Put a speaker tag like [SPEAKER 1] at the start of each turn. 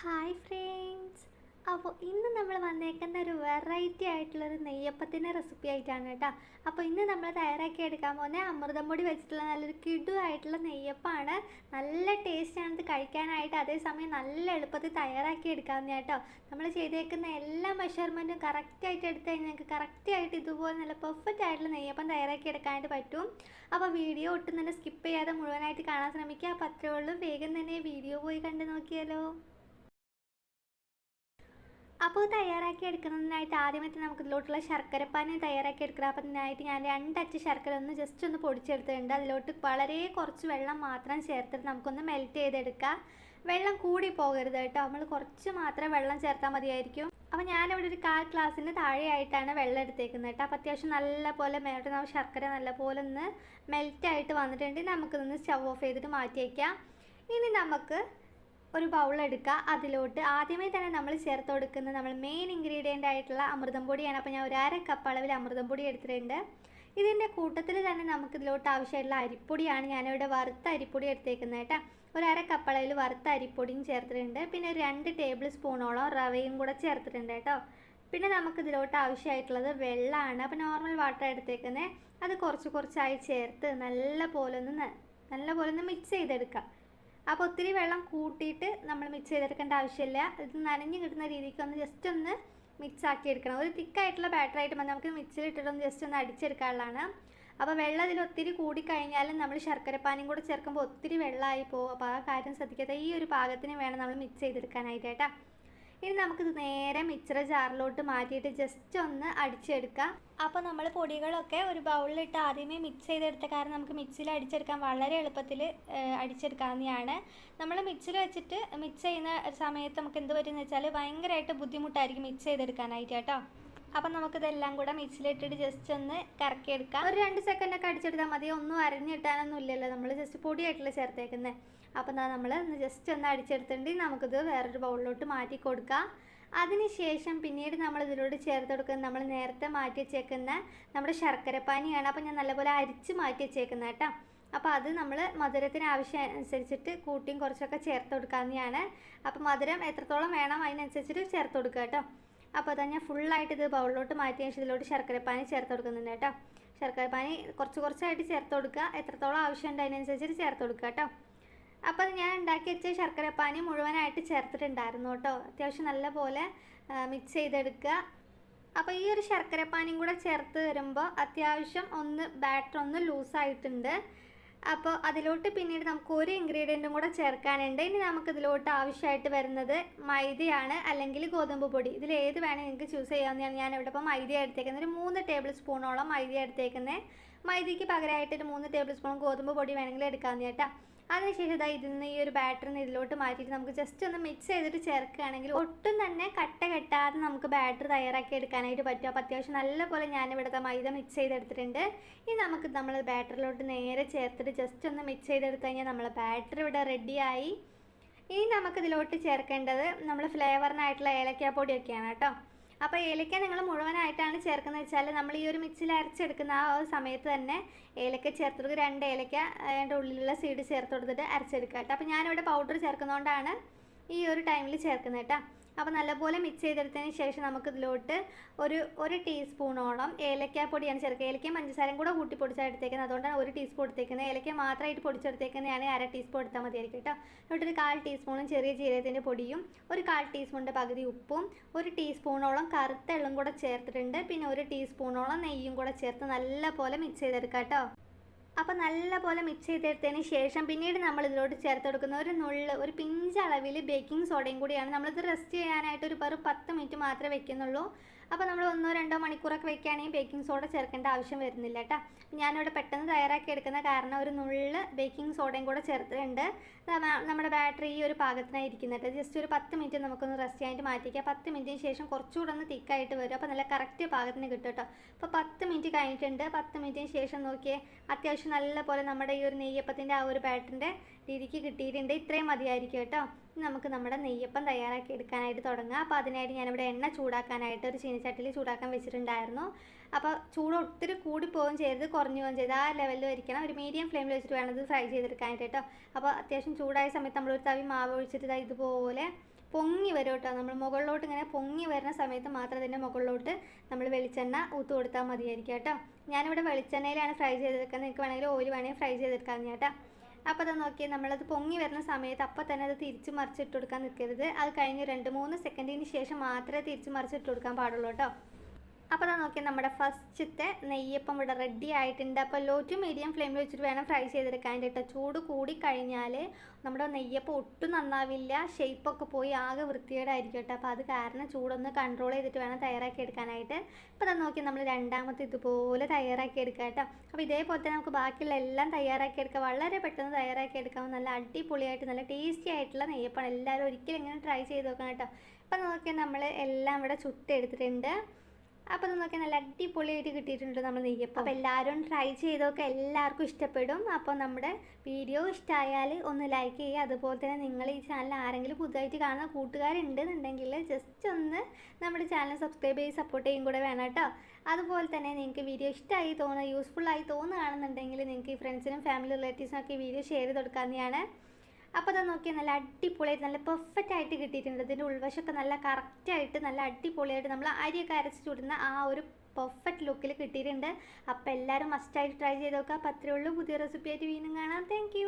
[SPEAKER 1] Hi friends അപ്പോൾ ഇന്ന് നമ്മൾ വന്നേക്കുന്ന ഒരു വെറൈറ്റി ആയിട്ടുള്ളൊരു നെയ്യപ്പത്തിന്റെ റെസിപ്പി ആയിട്ടാണ് കേട്ടോ. അപ്പോൾ ഇന്ന് നമ്മൾ തയ്യാറാക്കി എടുക്കാൻ പോകുന്ന അമൃതം പൊടി വെച്ചിട്ടുള്ള നല്ലൊരു കിടു ആയിട്ടുള്ള നല്ല ടേസ്റ്റാണ് ഇത് കഴിക്കാനായിട്ട് അതേസമയം നല്ല എളുപ്പത്തിൽ തയ്യാറാക്കി എടുക്കാവുന്ന കേട്ടോ. നമ്മൾ ചെയ്തേക്കുന്ന എല്ലാ മെഷർമെന്റും കറക്റ്റായിട്ട് എടുത്ത് കഴിഞ്ഞാൽ നിങ്ങൾക്ക് കറക്റ്റായിട്ട് ഇതുപോലെ നല്ല പെർഫെക്റ്റ് ആയിട്ടുള്ള നെയ്യപ്പം തയ്യാറാക്കി എടുക്കാനായിട്ട് പറ്റും. അപ്പോൾ വീഡിയോ ഒട്ടും തന്നെ സ്കിപ്പ് ചെയ്യാതെ മുഴുവനായിട്ട് കാണാൻ ശ്രമിക്കുക. അപ്പോൾ അത്രേ ഉള്ളൂ. വേഗം തന്നെ വീഡിയോ പോയി കണ്ടു നോക്കിയാലോ. അപ്പോൾ തയ്യാറാക്കി എടുക്കുന്നതിനായിട്ട് ആദ്യമായിട്ട് നമുക്ക് ഇതിലോട്ടുള്ള ശർക്കരപ്പാനി തയ്യാറാക്കി എടുക്കണം. അപ്പോൾ അതിനായിട്ട് ഞാൻ രണ്ടച്ച് ശർക്കര ഒന്ന് ജസ്റ്റ് ഒന്ന് പൊടിച്ചെടുത്തിട്ടുണ്ട്. അതിലോട്ട് വളരെ കുറച്ച് വെള്ളം മാത്രം ചേർത്തിട്ട് നമുക്കൊന്ന് മെൽറ്റ് ചെയ്തെടുക്കാം. വെള്ളം കൂടി പോകരുത് കേട്ടോ. നമ്മൾ കുറച്ച് മാത്രം വെള്ളം ചേർത്താൽ മതിയായിരിക്കും. അപ്പോൾ ഞാനിവിടെ ഒരു കാൽ ഗ്ലാസ്സിന് താഴെയായിട്ടാണ് വെള്ളം എടുത്തേക്കുന്നത് കേട്ടോ. അപ്പോൾ അത്യാവശ്യം നല്ല പോലെ മേലോട്ട് നമ്മൾ ശർക്കര നല്ല പോലെ ഒന്ന് മെൽറ്റായിട്ട് വന്നിട്ടുണ്ടെങ്കിൽ നമുക്കിതൊന്ന് സ്റ്റവ് ഓഫ് ചെയ്തിട്ട് മാറ്റി വയ്ക്കാം ഇനി നമുക്ക് ഒരു ബൗൾ എടുക്കുക. അതിലോട്ട് ആദ്യമേ തന്നെ നമ്മൾ ചേർത്ത് കൊടുക്കുന്ന നമ്മൾ മെയിൻ ഇൻഗ്രീഡിയന്റ് ആയിട്ടുള്ള അമൃതം പൊടിയാണ്. അപ്പോൾ ഞാൻ ഒരു അര കപ്പ് അളവിൽ അമൃതം പൊടി എടുത്തിട്ടുണ്ട്. ഇതിന്റെ കൂട്ടത്തിൽ തന്നെ നമുക്ക് ഇതിലോട്ട് ആവശ്യമായിട്ടുള്ള അരിപ്പൊടിയാണ് ഞാനിവിടെ വറുത്ത അരിപ്പൊടി എടുത്തേക്കുന്നത് കേട്ടോ. ഒരു അര കപ്പ് അളവിൽ വറുത്ത അരിപ്പൊടിയും ചേർത്തിട്ടുണ്ട്. പിന്നെ ഒരു രണ്ട് ടേബിൾ സ്പൂണോളം റവയും കൂടെ ചേർത്തിട്ടുണ്ട് കേട്ടോ. പിന്നെ നമുക്ക് ഇതിലോട്ട് ആവശ്യമായിട്ടുള്ളത് വെള്ളമാണ്. അപ്പോൾ നോർമൽ വാട്ടർ എടുത്തേക്കുന്നത്. അത് കുറച്ച് കുറച്ചായി ചേർത്ത് നല്ല പോലെ ഒന്ന് നല്ല പോലെ ഒന്ന് മിക്സ് ചെയ്തെടുക്കാം അപ്പോൾ ഒത്തിരി വെള്ളം കൂട്ടിയിട്ട് നമ്മൾ മിക്സ് ചെയ്തെടുക്കേണ്ട ആവശ്യമില്ല. ഇത് നനഞ്ഞ് കിട്ടുന്ന രീതിക്ക് ഒന്ന് ജസ്റ്റ് ഒന്ന് മിക്സ് ആക്കി എടുക്കണം. ഒരു തിക്കായിട്ടുള്ള ബാറ്റർ ആയിട്ട് മതി. നമുക്ക് മിക്സിയിലിട്ടിട്ടൊന്ന് ജസ്റ്റ് ഒന്ന് അടിച്ചെടുക്കാനുള്ളതാണ്. അപ്പോൾ വെള്ളം ഇതിൽ ഒത്തിരി കൂടിക്കഴിഞ്ഞാലും നമ്മൾ ശർക്കരപ്പാനിയും കൂടെ ചേർക്കുമ്പോൾ ഒത്തിരി വെള്ളമായി പോകും. അപ്പോൾ ആ കാര്യം ശ്രദ്ധിക്കാതെ ഈ ഒരു പാകത്തിന് വേണം നമ്മൾ മിക്സ് ചെയ്തെടുക്കാനായിട്ട് കേട്ടോ. ഇനി നമുക്കിത് നേരെ മിക്സർ ജാറിലോട്ട് മാറ്റിയിട്ട് ജസ്റ്റ് ഒന്ന് അടിച്ചെടുക്കാം. അപ്പോൾ നമ്മൾ പൊടികളൊക്കെ ഒരു ബൗളിലിട്ട് ആദ്യമേ മിക്സ് ചെയ്തെടുത്ത കാരണം നമുക്ക് മിക്സിയിൽ അടിച്ചെടുക്കാൻ വളരെ എളുപ്പത്തിൽ അടിച്ചെടുക്കാവുന്നതാണ്. നമ്മൾ മിക്സിൽ വെച്ചിട്ട് മിക്സ് ചെയ്യുന്ന സമയത്ത് നമുക്ക് എന്ത് പറ്റുമെന്ന് വെച്ചാൽ ഭയങ്കരമായിട്ട് ബുദ്ധിമുട്ടായിരിക്കും മിക്സ് ചെയ്തെടുക്കാനായിട്ട് കേട്ടോ. അപ്പം നമുക്കിതെല്ലാം കൂടെ മിക്സിലിട്ടിട്ട് ജസ്റ്റ് ഒന്ന് കറക്കിയെടുക്കാം. ഒരു രണ്ട് സെക്കൻഡൊക്കെ അടിച്ചെടുത്താൽ മതി. ഒന്നും അരഞ്ഞിട്ടാനൊന്നും ഇല്ലല്ലോ. നമ്മൾ ജസ്റ്റ് പൊടിയായിട്ടല്ലേ ചേർത്തേക്കുന്നത് അപ്പം എന്താ നമ്മൾ ജസ്റ്റ് ഒന്ന് അടിച്ചെടുത്തിട്ടുണ്ടെങ്കിൽ നമുക്കിത് വേറൊരു ബൗളിലോട്ട് മാറ്റി കൊടുക്കാം. അതിനുശേഷം പിന്നീട് നമ്മൾ ഇതിലോട്ട് ചേർത്ത് കൊടുക്കുന്നത് നമ്മൾ നേരത്തെ മാറ്റി വെച്ചേക്കുന്ന നമ്മുടെ ശർക്കരപ്പാനിയാണ്. അപ്പോൾ ഞാൻ നല്ലപോലെ അരിച്ച് മാറ്റി വെച്ചേക്കുന്നത് കേട്ടോ. അപ്പോൾ അത് നമ്മൾ മധുരത്തിന് ആവശ്യം അനുസരിച്ചിട്ട് കൂട്ടിയും കുറച്ചൊക്കെ ചേർത്ത് കൊടുക്കാവുന്നതാണ്. അപ്പോൾ മധുരം എത്രത്തോളം വേണം അതിനനുസരിച്ചിട്ട് ചേർത്ത് കൊടുക്കുക കേട്ടോ. അപ്പോൾ അതാ ഞാൻ ഫുള്ളായിട്ട് ഇത് ബൗളിലോട്ട് മാറ്റി ശേഷം ഇതിലോട്ട് ശർക്കരപ്പാനി ചേർത്ത് കൊടുക്കുന്നുണ്ട് കേട്ടോ. ശർക്കരപ്പാനി കുറച്ച് കുറച്ചായിട്ട് ചേർത്ത് കൊടുക്കുക. എത്രത്തോളം ആവശ്യമുണ്ട് അതിനനുസരിച്ചിട്ട് ചേർത്ത് കൊടുക്കുക കേട്ടോ. അപ്പോൾ ഞാൻ ഉണ്ടാക്കി വെച്ച ശർക്കരപ്പാനി മുഴുവനായിട്ട് ചേർത്തിട്ടുണ്ടായിരുന്നു കേട്ടോ. അത്യാവശ്യം നല്ലപോലെ മിക്സ് ചെയ്തെടുക്കുക. അപ്പോൾ ഈ ഒരു ശർക്കരപ്പാനിയും കൂടെ ചേർത്ത് വരുമ്പോൾ അത്യാവശ്യം ഒന്ന് ബാറ്റർ ഒന്ന് ലൂസായിട്ടുണ്ട് അപ്പോൾ അതിലോട്ട് പിന്നീട് നമുക്ക് ഒരു ഇൻഗ്രീഡിയന്റും കൂടെ ചേർക്കാനുണ്ട്. ഇനി നമുക്ക് ഇതിലോട്ട് ആവശ്യമായിട്ട് വരുന്നത് മൈദയാണ് അല്ലെങ്കിൽ ഗോതമ്പ് പൊടി. ഇതിൽ ഏത് വേണേൽ നിങ്ങൾക്ക് ചൂസ് ചെയ്യാവുന്നതാണ്. ഞാൻ ഇവിടെ ഇപ്പോൾ മൈദ എടുത്തേക്കുന്നത് ഒരു മൂന്ന് ടേബിൾ സ്പൂണോളം മൈദ എടുത്തേക്കുന്നത്. മൈദയ്ക്ക് പകരമായിട്ട് ഒരു മൂന്ന് ടേബിൾ സ്പൂൺ ഗോതമ്പ് പൊടി വേണമെങ്കിൽ എടുക്കാവുന്ന കേട്ടോ. അതിനുശേഷം ഇതാ ഇതിന്ന് ഈ ഒരു ബാറ്ററിന് ഇതിലോട്ട് മാറ്റിയിട്ട് നമുക്ക് ജസ്റ്റ് ഒന്ന് മിക്സ് ചെയ്തിട്ട് ചേർക്കുകയാണെങ്കിൽ ഒട്ടും തന്നെ കട്ട കെട്ടാതെ നമുക്ക് ബാറ്ററി തയ്യാറാക്കി എടുക്കാനായിട്ട് പറ്റും. അപ്പോൾ അത്യാവശ്യം നല്ലപോലെ ഞാൻ ഇവിടുത്തെ മൈദ മിക്സ് ചെയ്തെടുത്തിട്ടുണ്ട്. ഇനി നമുക്ക് നമ്മൾ ബാറ്ററിലോട്ട് നേരെ ചേർത്തിട്ട് ജസ്റ്റ് ഒന്ന് മിക്സ് ചെയ്തെടുത്ത് കഴിഞ്ഞാൽ നമ്മളെ ബാറ്ററി ഇവിടെ റെഡിയായി ഇനി നമുക്കിതിലോട്ട് ചേർക്കേണ്ടത് നമ്മൾ ഫ്ലേവറിനായിട്ടുള്ള ഏലക്കാപ്പൊടിയൊക്കെയാണ് കേട്ടോ. അപ്പോൾ ഏലക്ക നിങ്ങൾ മുഴുവനായിട്ടാണ് ചേർക്കുന്നത് വെച്ചാൽ നമ്മൾ ഈ ഒരു മിക്സിൽ അരച്ചെടുക്കുന്ന ആ ഒരു സമയത്ത് തന്നെ ഏലക്ക ചേർത്ത് കൊടുക്കുക രണ്ട് ഏലക്ക അതിന്റെ ഉള്ളിലുള്ള സീഡ് ചേർത്ത് കൊടുത്തിട്ട് അരച്ചെടുക്കുക കേട്ടോ. അപ്പോൾ ഞാനിവിടെ പൗഡർ ചേർക്കുന്നതുകൊണ്ടാണ് ഈ ഒരു ടൈമിൽ ചേർക്കുന്നത് കേട്ടോ. അപ്പോൾ നല്ലപോലെ മിക്സ് ചെയ്തെടുത്തതിന് ശേഷം നമുക്ക് ഇതിലോട്ട് ഒരു ഒരു ടീസ്പൂണോളം ഏലക്കാപ്പൊടിയാണ് പൊടിയാണ് ചേർക്കുക. ഏലക്കയും പഞ്ചസാരയും കൂടെ കൂട്ടി പൊടിച്ചാണ് എടുത്തേക്കുന്നത്. അതുകൊണ്ടാണ് ഒരു ടീസ്പൂൺ എടുത്തേക്കുന്നത്. ഏലക്ക മാത്രമായിട്ട് പൊടിച്ചെടുത്തേക്കുന്നതാണ് അര ടീസ്പൂൺ എടുത്താൽ മതിയായിരിക്കും കേട്ടോ. എന്നിട്ടൊരു കാൽ ടീസ്പൂണും ചെറിയ ജീരകത്തിന്റെ പൊടിയും ഒരു കാൽ ടീസ്പൂണിന്റെ പകുതി ഉപ്പും ഒരു ടീസ്പൂണോളം കറുത്ത എള്ളും കൂടെ ചേർത്തിട്ടുണ്ട്. പിന്നെ ഒരു ടീസ്പൂണോളം നെയ്യും കൂടെ ചേർത്ത് നല്ലപോലെ മിക്സ് ചെയ്തെടുക്കാം കേട്ടോ. അപ്പോൾ നല്ലപോലെ മിക്സ് ചെയ്തെടുത്തതിന് ശേഷം പിന്നീട് നമ്മൾ ഇതിലോട്ട് ചേർത്ത് കൊടുക്കുന്ന ഒരു നുള്ള് ഒരു പിഞ്ച് അളവിൽ ബേക്കിംഗ് സോഡയും കൂടിയാണ്. നമ്മളിത് റെസ്റ്റ് ചെയ്യാനായിട്ട് ഒരു വെറും പത്ത് മിനിറ്റ് മാത്രമേ വെക്കുന്നുള്ളൂ. അപ്പോൾ നമ്മൾ ഒന്നോ രണ്ടോ മണിക്കൂറൊക്കെ വെക്കുകയാണെങ്കിൽ ബേക്കിംഗ് സോഡ ചേർക്കേണ്ട ആവശ്യം വരുന്നില്ല കേട്ടോ ഞാനിവിടെ പെട്ടെന്ന് തയ്യാറാക്കി എടുക്കുന്ന കാരണം ഒരു നുള്ള് ബേക്കിംഗ് സോഡയും കൂടെ ചേർത്തിട്ടുണ്ട്. നമ്മുടെ ബാറ്ററി ഈ ഒരു പാകത്തിനായി ഇരിക്കുന്നത് ജസ്റ്റ് ഒരു പത്ത് മിനിറ്റ് നമുക്കൊന്ന് റെസ്റ്റ് ചെയ്യാനായിട്ട് മാറ്റിക്കാം. പത്ത് മിനിറ്റിന് ശേഷം കുറച്ചുകൂടെ ഒന്ന് തിക്കായിട്ട് വരും. അപ്പോൾ നല്ല കറക്റ്റ് പാകത്തിന് കിട്ടും കേട്ടോ അപ്പോൾ പത്ത് മിനിറ്റ് കഴിഞ്ഞിട്ടുണ്ട്. പത്ത് മിനിറ്റിന് ശേഷം നോക്കിയേ അത്യാവശ്യം നല്ല പോലെ നമ്മുടെ ഈ ഒരു നെയ്യപ്പത്തിന്റെ ആ ഒരു ബാറ്ററിന്റെ രീതിക്ക് കിട്ടിയിട്ടുണ്ട്. ഇത്രയും മതിയായിരിക്കും കേട്ടോ. നമുക്ക് നമ്മുടെ നെയ്യപ്പം തയ്യാറാക്കി എടുക്കാനായിട്ട് തുടങ്ങാം. അപ്പോൾ അതിനായിട്ട് ഞാനിവിടെ എണ്ണ ചൂടാക്കാനായിട്ട് ഒരു ചീനിച്ചട്ടിയിൽ ചൂടാക്കാൻ വെച്ചിട്ടുണ്ടായിരുന്നു. അപ്പോൾ ചൂട് ഒത്തിരി കൂടി കൂടിപ്പോവുകയും ചെയ്യരുത് കുറഞ്ഞു പോവുകയും ചെയ്ത് ആ ലെവലിൽ വരിക്കണം ഒരു മീഡിയം ഫ്ലെയിമിൽ വെച്ചിട്ട് വേണം ഇത് ഫ്രൈ ചെയ്തെടുക്കാനായിട്ട് കേട്ടോ. അപ്പോൾ അത്യാവശ്യം ചൂടായ സമയത്ത് നമ്മളൊരു തവി മാവ് ഒഴിച്ചിട്ട് ഇതാ ഇതുപോലെ പൊങ്ങി വരും കേട്ടോ. നമ്മൾ മുകളിലോട്ട് ഇങ്ങനെ പൊങ്ങി വരുന്ന സമയത്ത് മാത്രം അതിന്റെ മുകളിലോട്ട് നമ്മൾ വെളിച്ചെണ്ണ ഊത്ത് കൊടുത്താൽ മതിയായിരിക്കും കേട്ടോ. ഞാനിവിടെ വെളിച്ചെണ്ണയിലാണ് ഫ്രൈ ചെയ്തെടുക്കുന്നത്. നിങ്ങൾക്ക് വേണമെങ്കിൽ ഓയിൽ വേണമെങ്കിൽ ഫ്രൈ ചെയ്തെടുക്കാം കേട്ടോ. അപ്പോൾ അത് നോക്കി നമ്മളത് പൊങ്ങി വരുന്ന സമയത്ത് അപ്പോൾ തന്നെ അത് തിരിച്ച് മറിച്ചിട്ട് കൊടുക്കാൻ നിൽക്കരുത്. അത് കഴിഞ്ഞ് രണ്ട് മൂന്ന് സെക്കൻഡിന് ശേഷം മാത്രമേ തിരിച്ച് മറിച്ചിട്ട് കൊടുക്കാൻ പാടുള്ളൂ കേട്ടോ. അപ്പോൾ അതാ നോക്കി നമ്മുടെ ഫസ്റ്റത്തെ നെയ്യപ്പം ഇവിടെ റെഡി ആയിട്ടുണ്ട്. അപ്പോൾ ലോ ടു മീഡിയം ഫ്ലെയിമിൽ വെച്ചിട്ട് വേണം ഫ്രൈ ചെയ്തെടുക്കാൻ കേട്ടോ. ചൂട് കൂടി കഴിഞ്ഞാൽ നമ്മുടെ നെയ്യപ്പം ഒട്ടും നന്നാവില്ല. ഷേപ്പൊക്കെ പോയി ആകെ വൃത്തികേടായിരിക്കും കേട്ടോ. അപ്പോൾ അത് കാരണം ചൂടൊന്ന് കൺട്രോൾ ചെയ്തിട്ട് വേണം തയ്യാറാക്കി എടുക്കാനായിട്ട്. അപ്പോൾ അതാ നോക്കി നമ്മൾ രണ്ടാമത്തെ ഇതുപോലെ തയ്യാറാക്കി എടുക്കുക കേട്ടോ. അപ്പോൾ ഇതേപോലെ തന്നെ നമുക്ക് ബാക്കിയുള്ള എല്ലാം തയ്യാറാക്കി എടുക്കാം. വളരെ പെട്ടെന്ന് തയ്യാറാക്കി എടുക്കാം. നല്ല അടിപൊളിയായിട്ട് നല്ല ടേസ്റ്റി ആയിട്ടുള്ള നെയ്യപ്പാണ് എല്ലാവരും ഒരിക്കലും ഇങ്ങനെ ട്രൈ ചെയ്ത് നോക്കണം കേട്ടോ. അപ്പോൾ നോക്കി നമ്മൾ എല്ലാം ഇവിടെ ചുട്ടെടുത്തിട്ടുണ്ട്. അപ്പോൾ നമുക്ക് നല്ല അടിപൊളിയായിട്ട് കിട്ടിയിട്ടുണ്ട് നമ്മൾ നെയ്യപ്പം. അപ്പോൾ എല്ലാവരും ട്രൈ ചെയ്തൊക്കെ എല്ലാവർക്കും ഇഷ്ടപ്പെടും. അപ്പോൾ നമ്മുടെ വീഡിയോ ഇഷ്ടമായാൽ ഒന്ന് ലൈക്ക് ചെയ്യുക. അതുപോലെ തന്നെ നിങ്ങൾ ഈ ചാനൽ ആരെങ്കിലും പുതുതായിട്ട് കാണുന്ന കൂട്ടുകാരുണ്ടെന്നുണ്ടെങ്കിൽ ജസ്റ്റ് ഒന്ന് നമ്മുടെ ചാനൽ സബ്സ്ക്രൈബ് ചെയ്ത് സപ്പോർട്ട് ചെയ്യും കൂടെ വേണം കേട്ടോ. അതുപോലെ തന്നെ നിങ്ങൾക്ക് വീഡിയോ ഇഷ്ടമായി തോന്നുക യൂസ്ഫുൾ ആയി തോന്നുകയാണെന്നുണ്ടെങ്കിൽ നിങ്ങൾക്ക് ഈ ഫ്രണ്ട്സിനും ഫാമിലി റിലേറ്റീവ്സിനും ഒക്കെ വീഡിയോ ഷെയർ ചെയ്ത് കൊടുക്കാവുന്നതാണ്. അപ്പോൾ അത് നോക്കിയാൽ നല്ല അടിപൊളിയായിട്ട് നല്ല പെർഫെക്റ്റ് ആയിട്ട് കിട്ടിയിട്ടുണ്ട്. ഇതിന്റെ ഉൾവശമൊക്കെ നല്ല കറക്റ്റായിട്ട് നല്ല അടിപൊളിയായിട്ട് നമ്മൾ അരിയൊക്കെ അരച്ച് ചുടുന്ന ആ ഒരു പെർഫെക്റ്റ് ലുക്കിൽ കിട്ടിയിട്ടുണ്ട്. അപ്പോൾ എല്ലാവരും മസ്റ്റായിട്ട് ട്രൈ ചെയ്ത് നോക്കുക അപ്പോൾ അത്രയേ ഉള്ളൂ. പുതിയ റെസിപ്പി ആയിട്ട് വീണ്ടും കാണാം. താങ്ക്